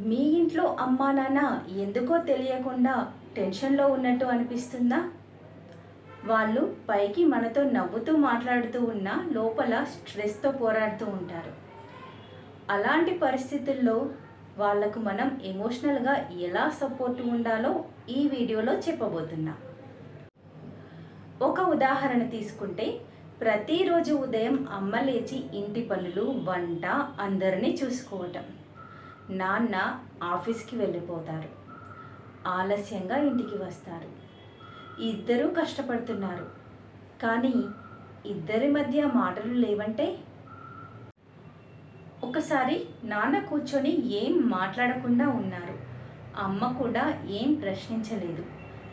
మీ ఇంట్లో అమ్మా నాన్న ఎందుకో తెలియకుండా టెన్షన్లో ఉన్నట్టు అనిపిస్తుందా? వాళ్ళు పైకి మనతో నవ్వుతూ మాట్లాడుతూ ఉన్నా లోపల స్ట్రెస్తో పోరాడుతూ ఉంటారు. అలాంటి పరిస్థితుల్లో వాళ్ళకు మనం ఎమోషనల్గా ఎలా సపోర్ట్ ఉండాలో ఈ వీడియోలో చెప్పబోతున్నా. ఒక ఉదాహరణ తీసుకుంటే ప్రతిరోజు ఉదయం అమ్మ లేచి ఇంటి పనులు వంట అందరినీ చూసుకోవటం. నాన్న ఆఫీస్కి వెళ్ళిపోతారు. ఆలస్యంగా ఇంటికి వస్తారు. ఇద్దరూ కష్టపడుతున్నారు. కానీ ఇద్దరి మధ్య మాటలు లేవంటే? ఒకసారి నాన్న కూర్చొని ఏం మాట్లాడకుండా ఉన్నారు. అమ్మ కూడా ఏం ప్రశ్నించలేదు.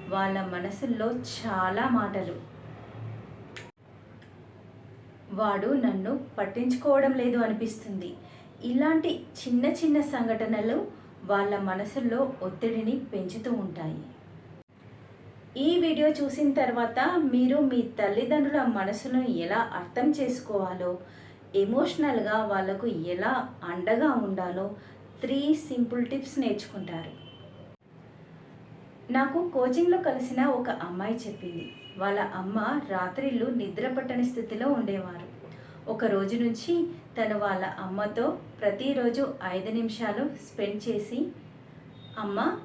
వాళ్ళ మనసుల్లో చాలా మాటలు. వాడు నన్ను పట్టించుకోవడం లేదు అనిపిస్తుంది. ఇలాంటి చిన్న చిన్న సంఘటనలు వాళ్ళ మనసుల్లో ఒత్తిడిని పెంచుతూ ఉంటాయి. ఈ వీడియో చూసిన తర్వాత మీరు మీ తల్లిదండ్రుల మనసును ఎలా అర్థం చేసుకోవాలో ఎమోషనల్గా వాళ్ళకు ఎలా అండగా ఉండాలో త్రీ సింపుల్ టిప్స్ నేర్చుకుంటారు. నాకు కోచింగ్లో కలిసిన ఒక అమ్మాయి చెప్పింది. వాళ్ళ అమ్మ రాత్రిళ్ళు నిద్ర పట్టని స్థితిలో ఉండేవారు. ఒక రోజు నుంచి తను వాళ్ళ అమ్మతో ప్రతిరోజు ఐదు నిమిషాలు స్పెండ్ చేసి అమ్మ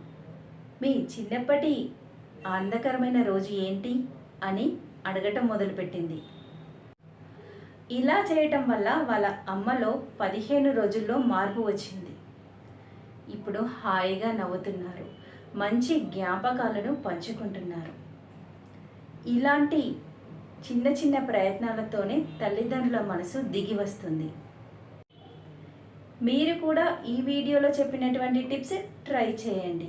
మీ చిన్నప్పటి ఆనందకరమైన రోజు ఏంటి? అని అడగటం మొదలుపెట్టింది. ఇలా చేయటం వల్ల వాళ్ళ అమ్మలో పదిహేను రోజుల్లో మార్పు వచ్చింది. ఇప్పుడు హాయిగా నవ్వుతున్నారు మంచి జ్ఞాపకాలను పంచుకుంటున్నారు. ఇలాంటి చిన్న చిన్న ప్రయత్నాలతోనే తల్లిదండ్రుల మనసు దిగి వస్తుంది. మీరు కూడా ఈ వీడియోలో చెప్పినటువంటి టిప్స్ ట్రై చేయండి.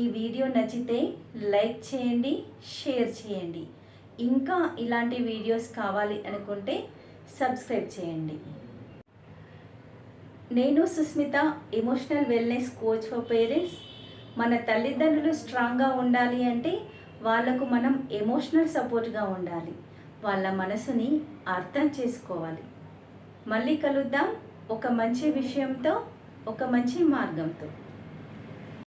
ఈ వీడియో నచ్చితే లైక్ చేయండి షేర్ చేయండి. ఇంకా ఇలాంటి వీడియోస్ కావాలి అనుకుంటే సబ్స్క్రైబ్ చేయండి. నేను Susmita emotional wellness coach for parents. మన తల్లిదండ్రులు స్ట్రాంగ్గా ఉండాలి అంటే వాళ్ళకు మనం ఎమోషనల్ సపోర్ట్గా ఉండాలి. వాళ్ళ మనసుని అర్థం చేసుకోవాలి. మళ్ళీ కలుద్దాం. ఒక మంచి విషయంతో ఒక మంచి మార్గంతో.